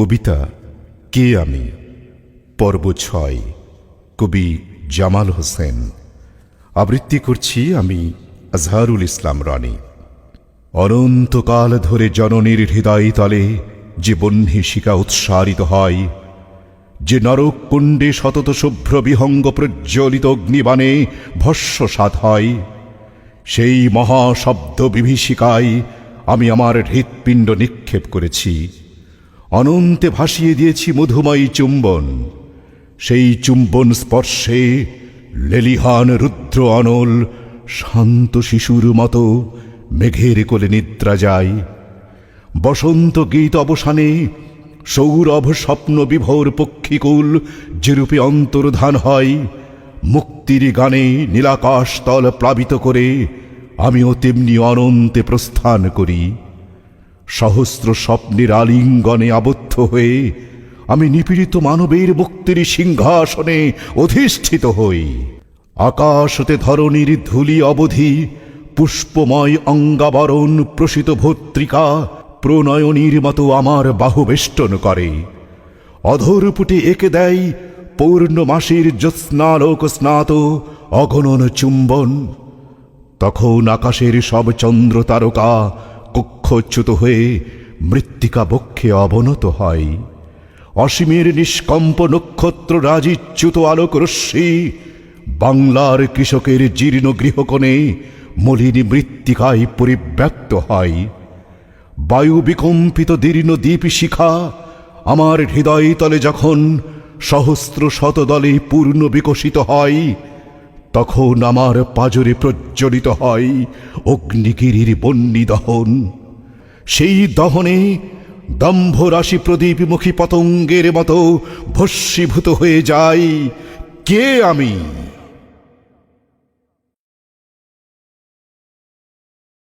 কবিতা কে আমি? পর্ব ছয়, কবি জামাল হোসেন। আবৃত্তি করছি আমি আজহারুল ইসলাম রানী। অনন্তকাল ধরে জননীর হৃদয় তলে যে বহ্নিশিকা উৎসারিত হয়, যে নরক কুণ্ডে শতত শুভ্র বিহঙ্গ প্রজ্বলিত অগ্নিবাণে ভস্য সাধ হয়, সেই মহাশব্দ বিভীষিকায় আমি আমার হৃৎপিণ্ড নিক্ষেপ করেছি। অনন্তে ভাসিয়ে দিয়েছি মধুময়ী চুম্বন। সেই চুম্বন স্পর্শে লেলিহান রুদ্র অনল শান্ত শিশুর মতো মেঘের কোলে নিদ্রা যায়। বসন্ত গীত অবসানে সৌরভ স্বপ্ন বিভোর পক্ষীকুল যেরূপে অন্তর্ধান হয়, মুক্তির গানে নীলাকাশ তল প্লাবিত করে আমিও তেমনি অনন্তে প্রস্থান করি। সহস্র স্বপ্নের আলিঙ্গনে আবদ্ধ হয়ে আমি নিপীড়িত মানবের মুক্তির সিংহাসনে অধিষ্ঠিত হই। আকাশ হতে ধরণীর ধূলি অবধি পুষ্পময় অঙ্গাবরণ প্রসিত ভত্রিকা প্রণয়নীর মতো আমার বাহুবেষ্টন করে। অধরপুটে এঁকে দেয় পূর্ণমাসীর জ্যোৎস্নালোক স্নাত অগণন চুম্বন। তখন আকাশের সব চন্দ্র তারকা কক্ষচ্যুত হয়ে মৃত্তিকা বক্ষে অবনত হয়। অসীমের নিষ্কম্প নক্ষত্র রাজিচ্যুত আলোক রশ্মি বাংলার কৃষকের জীর্ণ গৃহকোণে মলিনী মৃত্তিকায় পরিব্যাপ্ত হয়। বায়ু বিকম্পিত দীর্ণ দ্বীপ শিখা আমার হৃদয় তলে যখন সহস্র শতদলে পূর্ণ বিকশিত হয়, তখন আমার পাজরে প্রজ্বলিত হয় অগ্নিগিরির বন্যী দহন। সেই দহনে দম্ভ রাশি প্রদীপমুখী পতঙ্গের মতো ভস্মীভূত হয়ে যাই কে আমি?